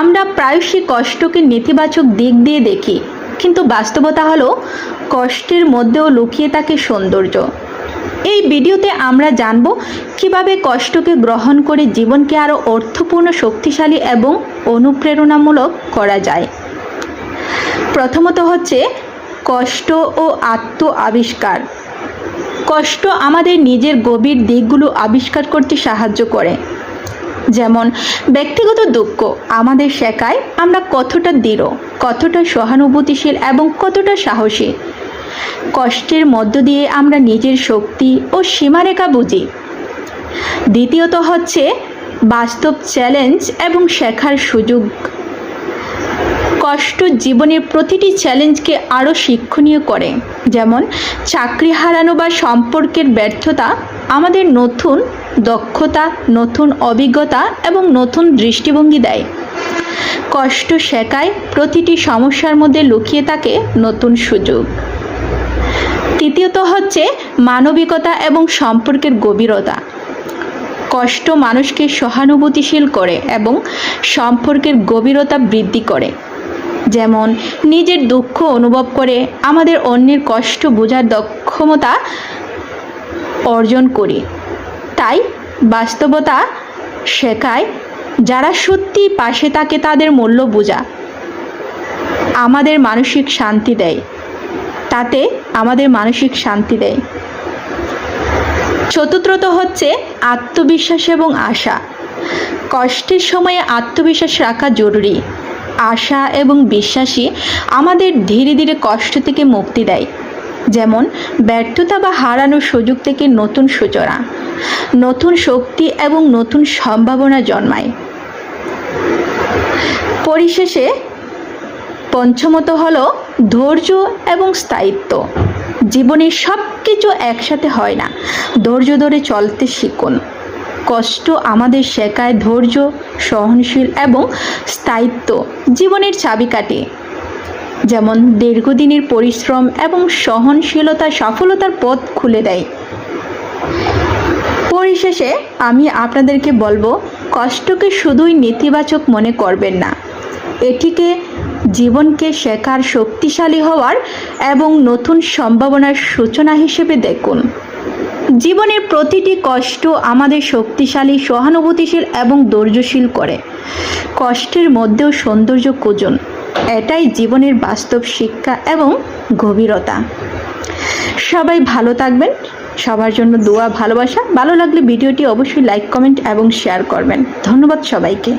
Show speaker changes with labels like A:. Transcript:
A: আমরা প্রায়শই কষ্টকে নেতিবাচক দিক দিয়ে দেখি, কিন্তু বাস্তবতা হলো কষ্টের মধ্যেও লুকিয়ে থাকে সৌন্দর্য। এই ভিডিওতে আমরা জানব কীভাবে কষ্টকে গ্রহণ করে জীবনকে আরও অর্থপূর্ণ, শক্তিশালী এবং অনুপ্রেরণামূলক করা যায়। প্রথমত হচ্ছে কষ্ট ও আত্ম আবিষ্কার কষ্ট আমাদের নিজের গভীর দিকগুলো আবিষ্কার করতে সাহায্য করে। যেমন, ব্যক্তিগত দুঃখ আমাদের শেখায় আমরা কতটা দৃঢ়, কতটা সহানুভূতিশীল এবং কতটা সাহসী। কষ্টের মধ্য দিয়ে আমরা নিজের শক্তি ও সীমারেখা বুঝি। দ্বিতীয়ত হচ্ছে, বাস্তব চ্যালেঞ্জ এবং শেখার সুযোগ। কষ্ট জীবনের প্রতিটি চ্যালেঞ্জকে আরও শিক্ষণীয় করে। যেমন, চাকরি হারানো বা সম্পর্কের ব্যর্থতা আমাদের নতুন দক্ষতা, নতুন অভিজ্ঞতা এবং নতুন দৃষ্টিভঙ্গি দেয়। কষ্ট শেখায় প্রতিটি সমস্যার মধ্যে লুকিয়ে থাকে নতুন সুযোগ। তৃতীয়ত হচ্ছে মানবিকতা এবং সম্পর্কের গভীরতা। কষ্ট মানুষকে সহানুভূতিশীল করে এবং সম্পর্কের গভীরতা বৃদ্ধি করে। যেমন, নিজের দুঃখ অনুভব করে আমাদের অন্যের কষ্ট বোঝার দক্ষমতা অর্জন করি। তাই বাস্তবতা শেখায় যারা সত্যি পাশে থাকে তাদের মূল্য বোঝা। আমাদের মানসিক শান্তি দেয়। তাতে আমাদের মানসিক শান্তি দেয়। চতুর্থত হচ্ছে আত্মবিশ্বাস এবং আশা। কষ্টের সময়ে আত্মবিশ্বাস রাখা জরুরি। আশা এবং বিশ্বাসই আমাদের ধীরে ধীরে কষ্ট থেকে মুক্তি দেয়। যেমন ব্যর্থতা বা হারানোর সুযোগ থেকে নতুন সূচনা। নতুন শক্তি এবং নতুন সম্ভাবনা জন্মায়। পরিশেষে পঞ্চমত হলো ধৈর্য এবং স্থায়িত্ব। জীবনে সব কিছু একসাথে হয় না। ধৈর্য ধরে চলতে শিখুন। কষ্ট আমাদের শেখায় ধৈর্য, সহনশীল এবং স্থায়িত্ব জীবনের চাবিকাঠি। যেমন দীর্ঘদিনের পরিশ্রম এবং সহনশীলতা সফলতার পথ খুলে দেয়। পরিশেষে আমি আপনাদেরকে বলব, কষ্টকে শুধুই নেতিবাচক মনে করবেন না। এটিকে জীবনকে শেখার শক্তিশালী হওয়ার এবং নতুন সম্ভাবনার সূচনা হিসেবে দেখুন। জীবনের প্রতিটি কষ্ট আমাদের শক্তিশালী, সহানুভূতিশীল এবং ধৈর্যশীল করে। কষ্টের মধ্যেও সৌন্দর্য খুঁজুন। এটাই জীবনের বাস্তব শিক্ষা এবং গভীরতা। সবাই ভালো থাকবেন। সবার জন্য দোয়া, ভালোবাসা। ভালো লাগলে ভিডিওটি অবশ্যই লাইক কমেন্ট এবং শেয়ার করবেন। ধন্যবাদ সবাইকে।